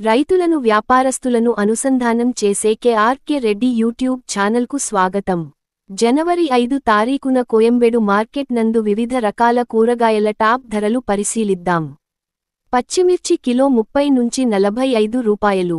రైతులను వ్యాపారస్తులను అనుసంధానం చేసే కేఆర్కే రెడ్డి యూట్యూబ్ ఛానల్కు స్వాగతం. జనవరి ఐదు తారీఖున కోయంబేడు మార్కెట్ నందు వివిధ రకాల కూరగాయల టాప్ ధరలు పరిశీలిద్దాం. పచ్చిమిర్చి కిలో ముప్పై నుంచి నలభై ఐదు రూపాయలు.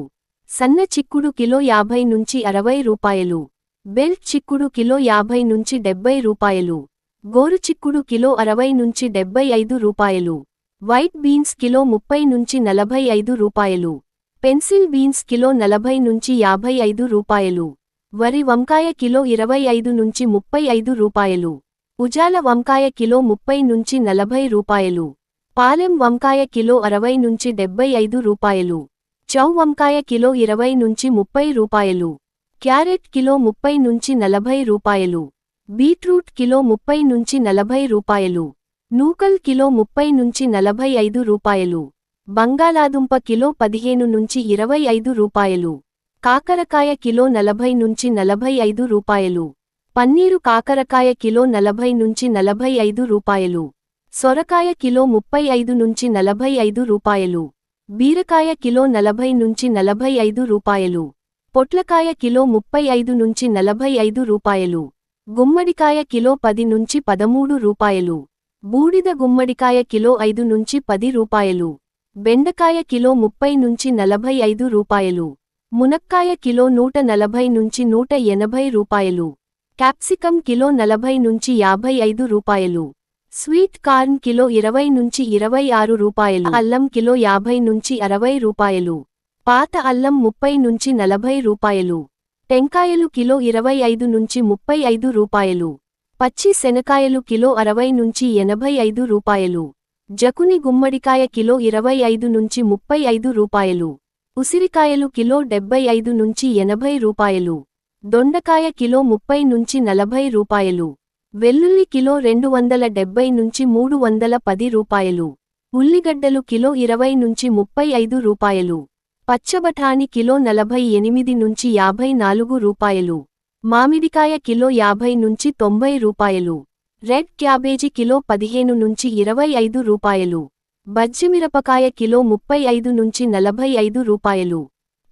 సన్న చిక్కుడు కిలో యాభై నుంచి అరవై రూపాయలు. బెల్ట్ చిక్కుడు కిలో యాభై నుంచి డెబ్బై రూపాయలు. గోరు చిక్కుడు కిలో అరవై నుంచి డెబ్బై ఐదు రూపాయలు. వైట్ బీన్స్ కిలో ముప్పై నుంచి నలభై ఐదు రూపాయలు. పెన్సిల్ బీన్స్ కిలో నలభై నుంచి యాభై ఐదు రూపాయలు. వరి వంకాయ కిలో ఇరవై ఐదు నుంచి ముప్పై ఐదు రూపాయలు. ఉజాల వంకాయ కిలో ముప్పై నుంచి నలభై రూపాయలు. పాలెం వంకాయ కిలో అరవై నుంచి డెబ్బై ఐదు రూపాయలు. చౌ వంకాయ కిలో ఇరవై నుంచి ముప్పై రూపాయలు. క్యారెట్ కిలో ముప్పై నుంచి నలభై రూపాయలు. బీట్రూట్ కిలో ముప్పై నుంచి నలభై రూపాయలు. నూకల్ కిలో ముప్పై నుంచి నలభై ఐదు రూపాయలు. బంగాళాదుంప కిలో పదిహేను నుంచి ఇరవై ఐదు రూపాయలు. కాకరకాయ కిలో నలభై నుంచి నలభై ఐదు రూపాయలు. పన్నీరు కాకరకాయ కిలో నలభై నుంచి నలభై ఐదు రూపాయలు. సొరకాయ కిలో ముప్పై ఐదు నుంచి నలభై ఐదు రూపాయలు. బీరకాయ కిలో నలభై నుంచి నలభై ఐదు రూపాయలు. పొట్లకాయ కిలో ముప్పై ఐదు నుంచి నలభై ఐదు రూపాయలు. గుమ్మడికాయ కిలో పది నుంచి పదమూడు రూపాయలు. బూడిద గుమ్మడికాయ కిలో ఐదు నుంచి పది రూపాయలు. బెండకాయ కిలో ముప్పై నుంచి నలభై ఐదు రూపాయలు. మునక్కాయ కిలో నూట నలభై నుంచి నూట ఎనభై రూపాయలు. క్యాప్సికం కిలో నలభై నుంచి యాభై ఐదు రూపాయలు. స్వీట్ కార్న్ కిలో ఇరవై నుంచి ఇరవై ఆరు రూపాయలు. అల్లం కిలో యాభై నుంచి అరవై రూపాయలు. పాత అల్లం ముప్పై నుంచి నలభై రూపాయలు. టెంకాయలు కిలో ఇరవై ఐదు నుంచి ముప్పై ఐదు రూపాయలు. పచ్చి శనకాయలు కిలో అరవై నుంచి ఎనభై ఐదు రూపాయలు. జకుని గుమ్మడికాయ కిలో ఇరవై ఐదు నుంచి ముప్పై ఐదు రూపాయలు. ఉసిరికాయలు కిలో డెబ్బై ఐదు నుంచి ఎనభై రూపాయలు. దొండకాయ కిలో ముప్పై నుంచి నలభై రూపాయలు. వెల్లుల్లి కిలో రెండు వందల డెబ్బై నుంచి మూడు వందల పది రూపాయలు. ఉల్లిగడ్డలు కిలో ఇరవై నుంచి ముప్పై ఐదు రూపాయలు. పచ్చబఠాని కిలో నలభై ఎనిమిది నుంచి యాభై నాలుగు రూపాయలు. మామిడికాయ కిలో యాభై నుంచి తొంభై రూపాయలు. రెడ్ క్యాబేజీ కిలో పదిహేను నుంచి ఇరవై ఐదు రూపాయలు. బజ్జిమిరపకాయ కిలో ముప్పై ఐదు నుంచి నలభై ఐదు రూపాయలు.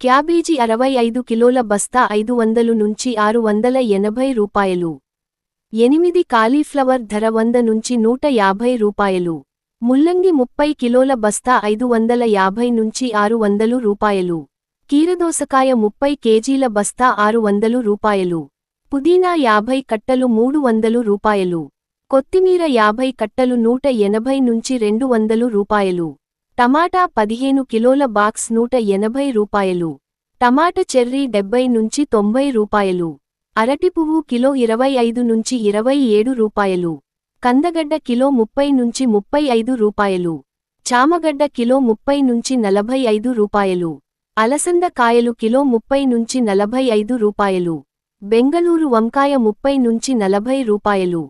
క్యాబేజీ అరవై ఐదు కిలోల బస్తా ఐదు వందలు నుంచి ఆరు వందల ఎనభై రూపాయలు. ఎనిమిది కాలీఫ్లవర్ ధర వంద నుంచి నూట యాభై రూపాయలు. ముల్లంగి ముప్పై కిలోల బస్తా ఐదు వందల యాభై నుంచి ఆరు వందలు రూపాయలు. కీరదోసకాయ ముప్పై కేజీల బస్తా ఆరు వందలు రూపాయలు. పుదీనా యాభై కట్టలు మూడు వందలు రూపాయలు. కొత్తిమీర యాభై కట్టలు నూట ఎనభై నుంచి రెండు వందలు రూపాయలు. టమాటా పదిహేను కిలోల బాక్స్ నూట ఎనభై రూపాయలు. టమాట చెర్రీ డెబ్బై నుంచి తొంభై రూపాయలు. అరటి పువ్వు కిలో ఇరవై ఐదు నుంచి ఇరవై ఏడు రూపాయలు. కందగడ్డ కిలో ముప్పై నుంచి ముప్పై ఐదు రూపాయలు. చామగడ్డ కిలో ముప్పై నుంచి నలభై ఐదు రూపాయలు. అలసంద కాయలు కిలో ముప్పై నుంచి నలభై ఐదు రూపాయలు. బెంగళూరు వంకాయ ముప్పై నుంచి నలభై రూపాయలు.